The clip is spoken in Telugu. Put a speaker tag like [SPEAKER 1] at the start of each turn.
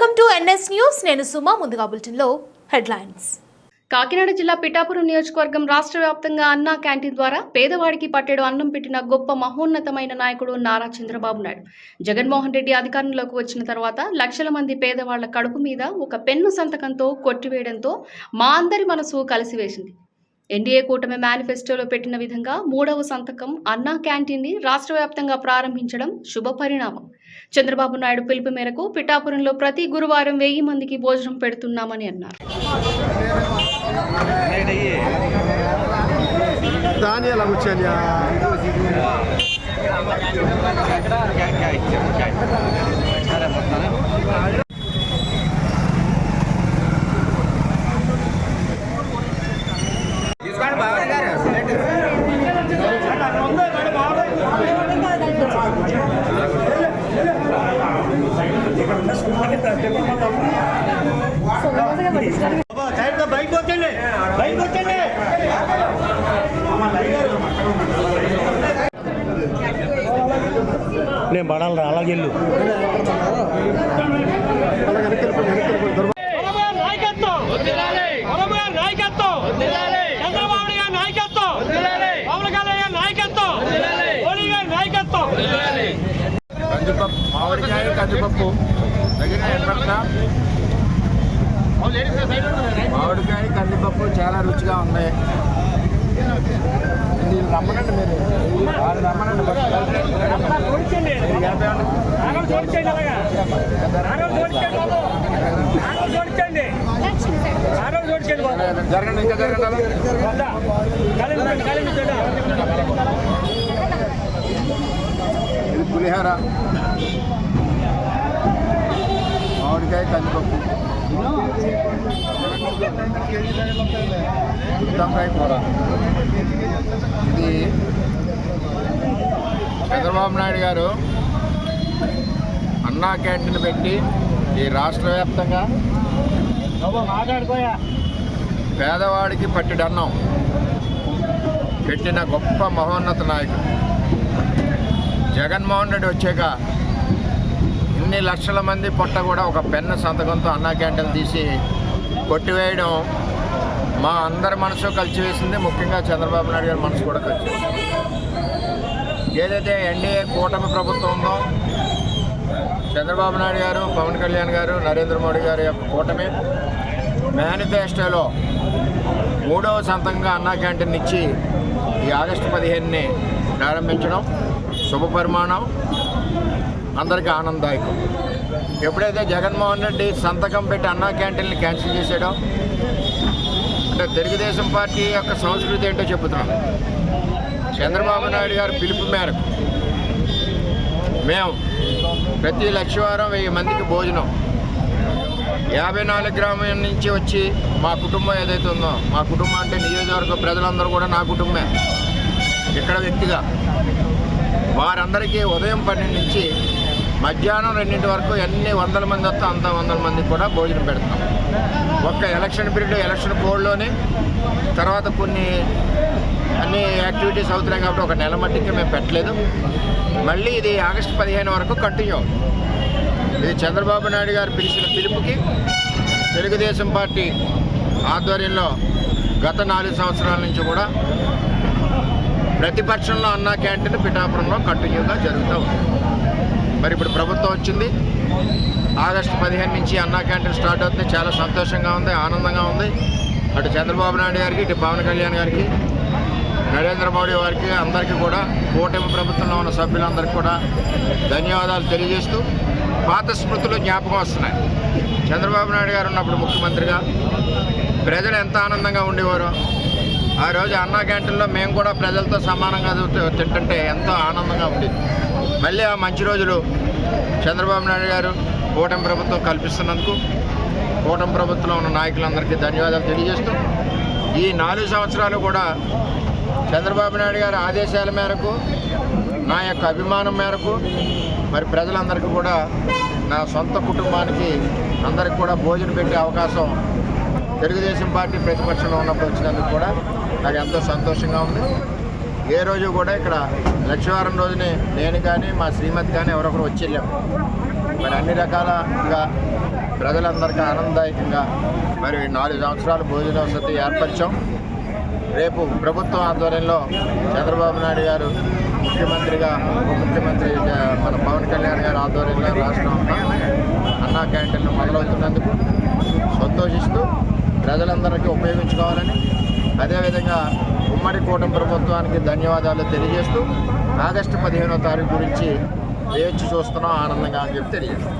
[SPEAKER 1] Welcome to NS news. నేను సుమా ముందుగా బులెటిన్లో హెడ్లైన్స్.
[SPEAKER 2] కాకినాడ జిల్లా పిఠాపురం నియోజకవర్గం రాష్ట్ర వ్యాప్తంగా అన్నా క్యాంటీన్ ద్వారా పేదవాడికి పట్టెడు అన్నం పెట్టిన గొప్ప మహోన్నతమైన నాయకుడు నారా చంద్రబాబు నాయుడు. జగన్మోహన్ రెడ్డి అధికారంలోకి వచ్చిన తర్వాత లక్షల మంది పేదవాళ్ళ కడుపు మీద ఒక పెన్ను సంతకంతో కొట్టివేయడంతో మా అందరి మనసు కలిసివేసింది. ఎన్డీఏ కూటమి మేనిఫెస్టోలో పెట్టిన విధంగా మూడవ సంతకం అన్నా క్యాంటీన్ని రాష్ట్ర వ్యాప్తంగా ప్రారంభించడం శుభ పరిణామం చంద్రబాబు నాయుడు పిలుపు మేరకు పిఠాపురంలో ప్రతి గురువారం వెయ్యి మందికి భోజనం పెడుతున్నామని అన్నారు
[SPEAKER 3] ధాన్యాలు బయటకు వచ్చండి బయటకు వచ్చండి నేను పడాలి అలాగే వెళ్ళు
[SPEAKER 4] కొరమేరు నాయకత్వం కొరమేరు నాయకత్వం చంద్రబాబు గారి నాయకత్వం పవన్ కళ్యాణ్ గారి నాయకత్వం మోడీ గారి నాయకత్వం
[SPEAKER 3] కందిపప్పు మామిడికాయ కందిపప్పు తగిన మామిడికాయ కందిపప్పు చాలా రుచిగా ఉన్నాయి మీరు రమ్మనండి మీరు. వాళ్ళు రమ్మనండి జరగండి ఇంకా జరగండి
[SPEAKER 4] కలిపి
[SPEAKER 3] ఇది మామిడికాయ కందిపప్పు. గుత్తంకాయ కూర. ఇది చంద్రబాబు నాయుడు గారు అన్నా క్యాంటీన్ పెట్టి ఈ రాష్ట్ర వ్యాప్తంగా
[SPEAKER 4] మాట్లాడుకోయా
[SPEAKER 3] పేదవాడికి పట్టిడన్నం పెట్టిన గొప్ప మహోన్నత నాయకుడు. జగన్మోహన్ రెడ్డి వచ్చాక ఇన్ని లక్షల మంది పొట్ట కూడా ఒక పెన్ను సంతకంతో అన్నా క్యాంటీన్ తీసి కొట్టివేయడం మా అందరి మనసు కలిసివేసింది ముఖ్యంగా చంద్రబాబు నాయుడు గారి మనసు కూడా కలిసివేసింది ఏదైతే ఎన్డీఏ కూటమి ప్రభుత్వం ఉందో చంద్రబాబు నాయుడు గారు పవన్ కళ్యాణ్ గారు నరేంద్ర మోడీ గారి యొక్క కూటమి మేనిఫెస్టోలో మూడవ సంతంగా అన్నా క్యాంటీన్ ఇచ్చి ఈ ఆగస్టు పదిహేనుని ప్రారంభించడం శుభ పరిమాణం. అందరికీ ఆనందదాయకం. ఎప్పుడైతే జగన్మోహన్ రెడ్డి సంతకం పెట్టి అన్నా క్యాంటీన్ని క్యాన్సిల్ చేసాడో అంటే తెలుగుదేశం పార్టీ యొక్క సంస్కృతి ఏంటో చెబుతున్నాం చంద్రబాబు నాయుడు గారు పిలుపు మేరకు మేము ప్రతి లక్షవారం వెయ్యి మందికి భోజనం. యాభై నాలుగు గ్రామం నుంచి వచ్చి మా కుటుంబం ఏదైతే ఉందో మా కుటుంబం అంటే నియోజకవర్గ ప్రజలందరూ కూడా నా కుటుంబమే. ఇక్కడ వ్యక్తిగా వారందరికీ ఉదయం పన్నెండు నుంచి మధ్యాహ్నం రెండింటి వరకు ఎన్ని వందల మంది వస్తే అంత వందల మందికి కూడా భోజనం పెడతాం. ఒక్క ఎలక్షన్ పీరియడ్ ఎలక్షన్ కోడ్లోనే తర్వాత కొన్ని అన్ని యాక్టివిటీస్ అవుతున్నాయి కాబట్టి ఒక నెల మట్టికి మేము పెట్టలేదు. మళ్ళీ ఇది ఆగస్టు పదిహేను వరకు కంటిన్యూ అవుతుంది. ఇది చంద్రబాబు నాయుడు గారు పిలిచిన పిలుపుకి తెలుగుదేశం పార్టీ ఆధ్వర్యంలో గత నాలుగు సంవత్సరాల నుంచి కూడా ప్రతిపక్షంలో అన్నా క్యాంటీన్ పిఠాపురంలో కంటిన్యూగా జరుగుతూ ఉంది. మరి ఇప్పుడు ప్రభుత్వం వచ్చింది. ఆగస్టు పదిహేను నుంచి అన్నా క్యాంటీన్ స్టార్ట్ అవుతుంది. చాలా సంతోషంగా ఉంది ఆనందంగా ఉంది. అటు చంద్రబాబు నాయుడు గారికి ఇటు పవన్ కళ్యాణ్ గారికి నరేంద్ర మోడీ వారికి అందరికీ కూడా కూటమి ప్రభుత్వంలో ఉన్న సభ్యులందరికీ కూడా ధన్యవాదాలు తెలియజేస్తూ పాత స్మృతులు జ్ఞాపకం వస్తున్నాయి. చంద్రబాబు నాయుడు గారు ఉన్నప్పుడు ముఖ్యమంత్రిగా ప్రజలు ఎంత ఆనందంగా ఉండేవారో ఆ రోజు అన్నా క్యాంటీన్లో మేము కూడా ప్రజలతో సమానంగా తింటుంటే ఎంతో ఆనందంగా ఉండేది. మళ్ళీ ఆ మంచి రోజులు చంద్రబాబు నాయుడు గారు కూటమి ప్రభుత్వం కల్పిస్తున్నందుకు కూటమి ప్రభుత్వంలో ఉన్న నాయకులందరికీ ధన్యవాదాలు తెలియజేస్తూ ఈ నాలుగు సంవత్సరాలు కూడా చంద్రబాబు నాయుడు గారి ఆదేశాల మేరకు నా యొక్క అభిమానం మేరకు మరి ప్రజలందరికీ కూడా నా సొంత కుటుంబానికి అందరికి కూడా భోజనం పెట్టే అవకాశం తెలుగుదేశం పార్టీ ప్రతిపక్షంలో ఉన్నప్పుడు వచ్చినందుకు కూడా నాకు ఎంతో సంతోషంగా ఉంది. ఏ రోజు కూడా ఇక్కడ లక్షవారం రోజునే నేను కానీ మా శ్రీమతి కానీ ఎవరొకరు వచ్చి వెళ్ళాము మరి అన్ని రకాలుగా ప్రజలందరికీ ఆనందదాయకంగా మరి నాలుగు సంవత్సరాలు భోజన వసతి ఏర్పరిచాం. రేపు ప్రభుత్వం ఆధ్వర్యంలో చంద్రబాబు నాయుడు గారు ముఖ్యమంత్రిగా ముఖ్యమంత్రి మన పవన్ కళ్యాణ్ గారి ఆధ్వర్యంలో రాష్ట్రం అన్నా క్యాంటీన్లు మొదలవుతున్నందుకు సంతోషిస్తూ ప్రజలందరికీ ఉపయోగించుకోవాలని అదేవిధంగా ఉమ్మడి కూటమి ప్రభుత్వానికి ధన్యవాదాలు తెలియజేస్తూ ఆగస్టు పదిహేనో తారీఖు గురించి వేచి చూస్తున్నాం ఆనందంగా అని చెప్పి తెలియజేస్తాం